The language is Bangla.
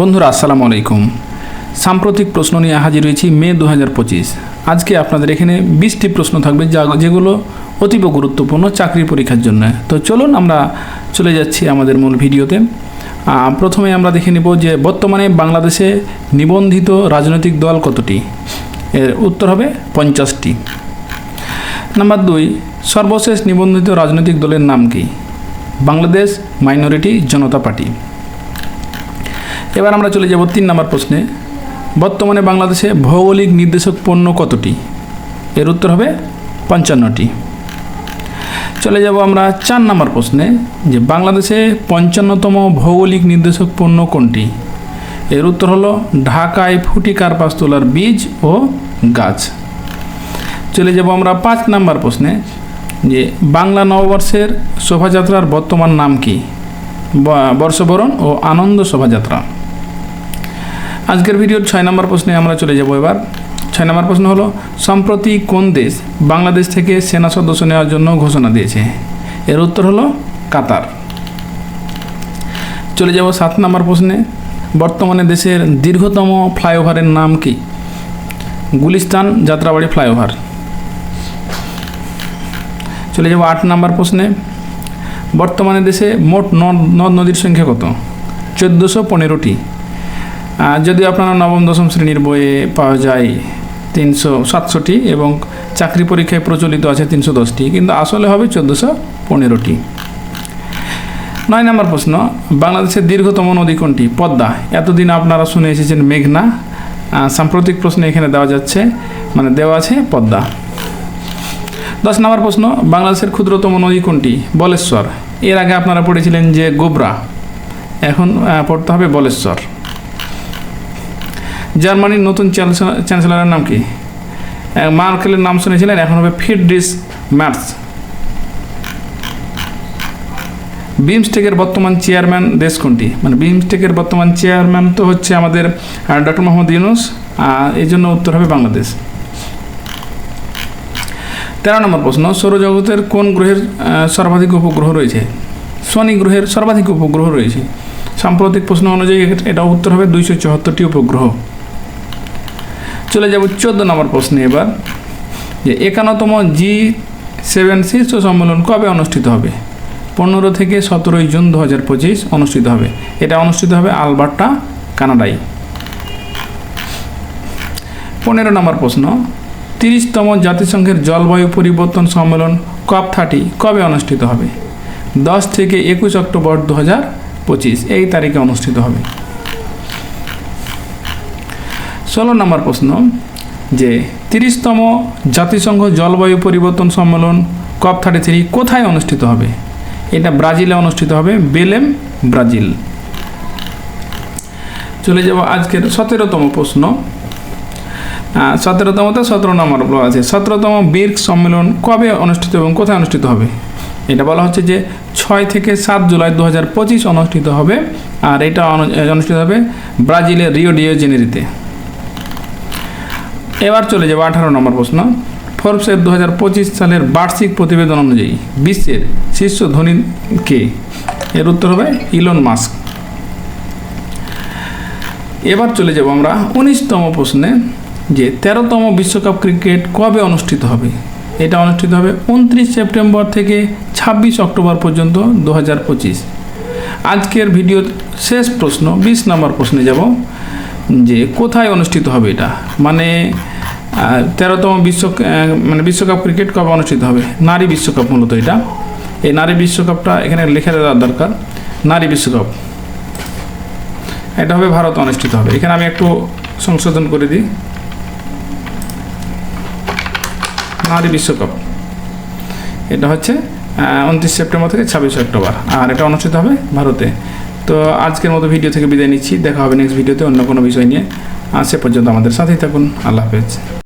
বন্ধুরা, আসসালামু আলাইকুম। সাম্প্রতিক প্রশ্ন নিয়ে হাজির হয়েছি মে দু হাজার পঁচিশ। আজকে আপনাদের এখানে বিশটি প্রশ্ন থাকবে যা যেগুলো অতীব গুরুত্বপূর্ণ চাকরি পরীক্ষার জন্য। তো চলুন আমরা চলে যাচ্ছি আমাদের মূল ভিডিওতে। প্রথমে আমরা দেখে নেব যে বর্তমানে বাংলাদেশে নিবন্ধিত রাজনৈতিক দল কতটি? এর উত্তর হবে পঞ্চাশটি। নাম্বার দুই, সর্বশেষ নিবন্ধিত রাজনৈতিক দলের নাম কি? Bangladesh minority Janata party. এবার আমরা চলে যাব তিন নম্বর প্রশ্নে। বর্তমানে বাংলাদেশে ভৌগোলিক নির্দেশক পণ্য কতটি? এর উত্তর হবে পঞ্চান্নটি। চলে যাব আমরা চার নম্বর প্রশ্নে, যে বাংলাদেশে পঞ্চান্নতম ভৌগোলিক নির্দেশক পণ্য কোনটি? এর উত্তর হলো ঢাকায় ফুটি কার্পাস তোলার বীজ ও গাছ। চলে যাব আমরা পাঁচ নাম্বার প্রশ্নে, যে বাংলা নববর্ষের শোভাযাত্রার বর্তমান নাম কি? বর্ষবরণ ও আনন্দ শোভাযাত্রা। আজকের ভিডিওর ছয় নম্বর প্রশ্নে আমরা চলে যাব এবার। ছয় নম্বর প্রশ্ন হলো, সম্প্রতি কোন দেশ বাংলাদেশ থেকে সেনা সদস্য নেওয়ার জন্য ঘোষণা দিয়েছে? এর উত্তর হলো, কাতার। চলে যাব সাত নম্বর প্রশ্নে, বর্তমানে দেশের দীর্ঘতম ফ্লাইওভারের নাম কি? গুলিস্তান যাত্রাবাড়ি ফ্লাইওভার। চলে যাব আট নম্বর প্রশ্নে, বর্তমানে দেশে মোট নদ নদ, নদীর সংখ্যা কত? চোদ্দোশো পনেরোটি। যদিও আপনারা নবম, দশম শ্রেণির বইয়ে পাওয়া যায় তিনশো সাতশোটি এবং চাকরি পরীক্ষায় প্রচলিত আছে তিনশো দশটি, কিন্তু আসলে হবে চোদ্দোশো পনেরোটি। নয় নম্বর প্রশ্ন, বাংলাদেশের দীর্ঘতম নদী কোনটি? পদ্মা। এতদিন আপনারা শুনে এসেছেন মেঘনা। সাম্প্রতিক প্রশ্নে এখানে দেওয়া যাচ্ছে মানে দেওয়া আছে পদ্মা। দশ নম্বর প্রশ্ন, বাংলাদেশের ক্ষুদ্রতম নদী কোনটি? বলেশ্বর। এর আগে আপনারা পড়েছিলেন যে গোবরা। এখন পড়তে হবে বলেশ্বর। জার্মানির নতুন চ্যান্সেলর- চ্যান্সেলরের নাম কি? মার্কেলের নাম শুনেছিলেন, এখন হবে ফিডরিস ম্যাটস। বিমস্টেকের বর্তমান চেয়ারম্যান দেশ কোনটি? মানে বিমস্টেকের বর্তমান চেয়ারম্যান তো হচ্ছে আমাদের ডক্টর মোহাম্মদ ইউনুস এই জন্য উত্তর হবে বাংলাদেশ। তেরো নম্বর প্রশ্ন, সৌরজগতের কোন গ্রহের সর্বাধিক উপগ্রহ রয়েছে? শনি গ্রহের সর্বাধিক উপগ্রহ রয়েছে। সাম্প্রতিক প্রশ্ন অনুযায়ী এটা উত্তর হবে, দুইশো চুয়াত্তরটি উপগ্রহ। চলে যাব চোদ্দ নম্বর প্রশ্নে এবার, যে একান্নতম জি সেভেন শীর্ষ সম্মেলন কবে অনুষ্ঠিত হবে? পনেরো থেকে সতেরোই জুন দু হাজার পঁচিশ অনুষ্ঠিত হবে। এটা অনুষ্ঠিত হবে আলবার্টা, কানাডায়। পনেরো নম্বর প্রশ্ন, তিরিশতম জাতিসংঘের জলবায়ু পরিবর্তন সম্মেলন কপ থার্টি কবে অনুষ্ঠিত হবে? দশ থেকে একুশ অক্টোবর দু হাজার পঁচিশ, এই তারিখে অনুষ্ঠিত হবে। ষোলো নম্বর প্রশ্ন, যে তিরিশতম জাতিসংঘ জলবায়ু পরিবর্তন সম্মেলন কপ থার্টি থ্রি কোথায় অনুষ্ঠিত হবে? এটা ব্রাজিলে অনুষ্ঠিত হবে, বেলেম, ব্রাজিল। চলে যাব আজকের সতেরোতম প্রশ্ন। সতেরোতমতে সতেরো নম্বর আছে। সতেরোতম বীর সম্মেলন কবে অনুষ্ঠিত এবং কোথায় অনুষ্ঠিত হবে? এটা বলা হচ্ছে যে ছয় থেকে সাত জুলাই দু হাজার পঁচিশ অনুষ্ঠিত হবে, আর এটা অনুষ্ঠিত হবে ব্রাজিলের রিও ডিও জেনেরিতে। এবার চলে যাব আঠারো নম্বর প্রশ্ন। ফোর্বসের দু হাজার পঁচিশ সালের বার্ষিক প্রতিবেদন অনুযায়ী বিশ্বের শীর্ষ ধনী কে? এর উত্তর হবে ইলন মাস্ক। এবার চলে যাব আমরা উনিশতম প্রশ্নে, যে তেরোতম বিশ্বকাপ ক্রিকেট কবে অনুষ্ঠিত হবে? এটা অনুষ্ঠিত হবে উনত্রিশ সেপ্টেম্বর থেকে ছাব্বিশ অক্টোবর পর্যন্ত দু হাজার পঁচিশ। আজকের ভিডিওর শেষ প্রশ্ন, বিশ নম্বর প্রশ্নে যাব, যে কোথায় অনুষ্ঠিত হবে এটা? মানে তেরোতম বিশ্ব মানে বিশ্বকাপ ক্রিকেট কবে অনুষ্ঠিত হবে? নারী বিশ্বকাপ মূলত এটা। এই নারী বিশ্বকাপটা এখানে লিখে দেওয়ার দরকার। নারী বিশ্বকাপ। এটা হবে ভারত অনুষ্ঠিত হবে। এখানে আমি একটু সংশোধন করে দিই। নারী বিশ্বকাপ। এটা হচ্ছে উনত্রিশ সেপ্টেম্বর থেকে ছাব্বিশে অক্টোবর। আর এটা অনুষ্ঠিত হবে ভারতে। তো আজকের মতো ভিডিও থেকে বিদায় নিচ্ছি। দেখা হবে নেক্সট ভিডিওতে অন্য কোনো বিষয় নিয়ে। আর সে পর্যন্ত আমাদের সাথেই থাকুন। আল্লাহ হাফেজ।